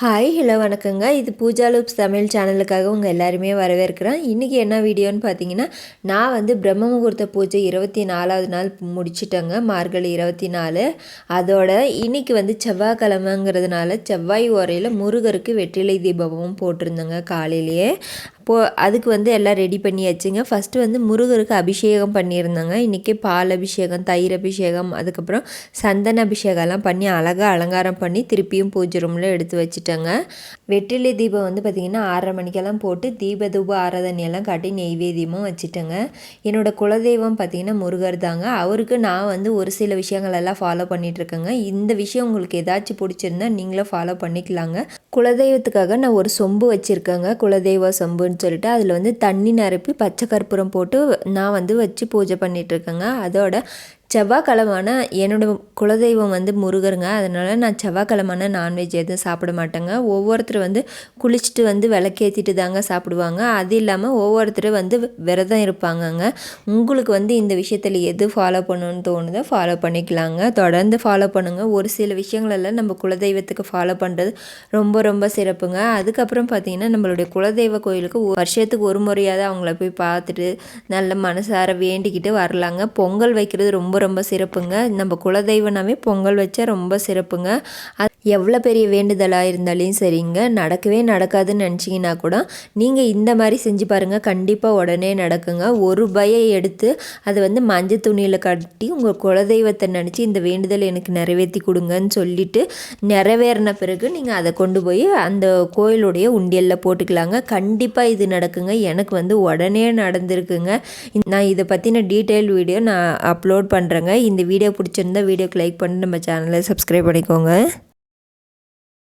Hi hello வணக்கங்க. இது Pooja loops Tamil சேனலுக்காக உங்கள் எல்லாருமே வரவேற்கிறேன். இன்றைக்கி என்ன வீடியோன்னு பார்த்தீங்கன்னா நான் வந்து பிரம்ம முகூர்த்த பூஜை இருபத்தி நாலாவது நாள் முடிச்சிட்டேங்க மார்கழி இருபத்தி நாலு. அதோட இன்னைக்கு வந்து செவ்வாய்க்கிழமைங்கிறதுனால செவ்வாய் ஓரையில் முருகருக்கு வெற்றிலை தீபமும் போட்டிருந்தேங்க காலையிலேயே. போ அதுக்கு வந்து எல்லாம் ரெடி பண்ணியாச்சுங்க. ஃபஸ்ட்டு வந்து முருகருக்கு அபிஷேகம் பண்ணியிருந்தாங்க. இன்றைக்கி பால் அபிஷேகம் தயிர் அபிஷேகம் அதுக்கப்புறம் சந்தன அபிஷேகம்லாம் பண்ணி அழகாக அலங்காரம் பண்ணி திருப்பியும் பூஜை ரூமில் எடுத்து வச்சுட்டாங்க. வெற்றிலை தீபம் வந்து பார்த்திங்கன்னா ஆறரை மணிக்கெல்லாம் போட்டு தீப தூப ஆராதனையெல்லாம் காட்டி நெய்வேதியமும் வச்சுட்டேங்க. என்னோடய குலதெய்வம் பார்த்திங்கன்னா முருகர் தாங்க. அவருக்கு நான் வந்து ஒரு சில விஷயங்களெல்லாம் ஃபாலோ பண்ணிகிட்ருக்கேங்க இந்த விஷயம் உங்களுக்கு ஏதாச்சும் பிடிச்சிருந்தா நீங்களும் ஃபாலோ பண்ணிக்கலாங்க. குலதெய்வத்துக்காக நான் ஒரு சொம்பு வச்சுருக்கேங்க. குலதெய்வ சொம்புன்னு அப்படின்னு சொல்லிட்டு அதில் வந்து தண்ணி நிரப்பி பச்சை கற்பூரம் போட்டு நான் வந்து வச்சு பூஜை பண்ணிகிட்ருக்கேங்க அதோட செவ்வாய்க்கிழமான என்னோடய குலதெய்வம் வந்து முருகருங்க. அதனால் நான் செவ்வாய்க்கிழமான நான்வெஜ் எதுவும் சாப்பிட மாட்டேங்க. ஒவ்வொருத்தர் வந்து குளிச்சுட்டு வந்து விளக்கேற்றிட்டு தாங்க சாப்பிடுவாங்க. அது இல்லாமல் ஒவ்வொருத்தர் வந்து விரதம் இருப்பாங்கங்க. உங்களுக்கு வந்து இந்த விஷயத்தில் எது ஃபாலோ பண்ணணும்னு தோணுதோ ஃபாலோ பண்ணிக்கலாங்க. தொடர்ந்து ஃபாலோ பண்ணுங்கள் ஒரு சில விஷயங்களெல்லாம் நம்ம குலதெய்வத்துக்கு ஃபாலோ பண்ணுறது ரொம்ப ரொம்ப சிறப்புங்க. அதுக்கப்புறம் பார்த்திங்கன்னா நம்மளுடைய குலதெய்வ கோயிலுக்கு வருஷத்துக்கு ஒரு முறையாவது அவங்கள போய் பார்த்துட்டு நல்ல மனசார வேண்டிக்கிட்டு வரலாங்க. பொங்கல் வைக்கிறது ரொம்ப ரொம்ப சிறப்புங்க. நம்ம குலதெய்வனாவே பொங்கல் வச்சா ரொம்ப சிறப்புங்க. அது எவ்வளோ பெரிய வேண்டுதலாக இருந்தாலும் சரிங்க. நடக்கவே நடக்காதுன்னு நினச்சிங்கன்னா கூட நீங்கள் இந்த மாதிரி செஞ்சு பாருங்கள் கண்டிப்பாக உடனே நடக்குங்க. ஒரு ரூபாயை எடுத்து அதை வந்து மஞ்சள் துணியில் கட்டி உங்கள் குலதெய்வத்தை நினச்சி இந்த வேண்டுதல் எனக்கு நிறைவேற்றி கொடுங்கன்னு சொல்லிவிட்டு நிறைவேறின பிறகு நீங்கள் அதை கொண்டு போய் அந்த கோயிலுடைய உண்டியலில் போட்டுக்கலாங்க. கண்டிப்பாக இது நடக்குங்க. எனக்கு வந்து உடனே நடந்திருக்குங்க. நான் இதை பற்றின டீட்டெயில் வீடியோ நான் அப்லோட் பண்ணுறேங்க இந்த வீடியோ பிடிச்சிருந்தா வீடியோக்கு லைக் பண்ணி நம்ம சேனலை சப்ஸ்கிரைப் பண்ணிக்கோங்க.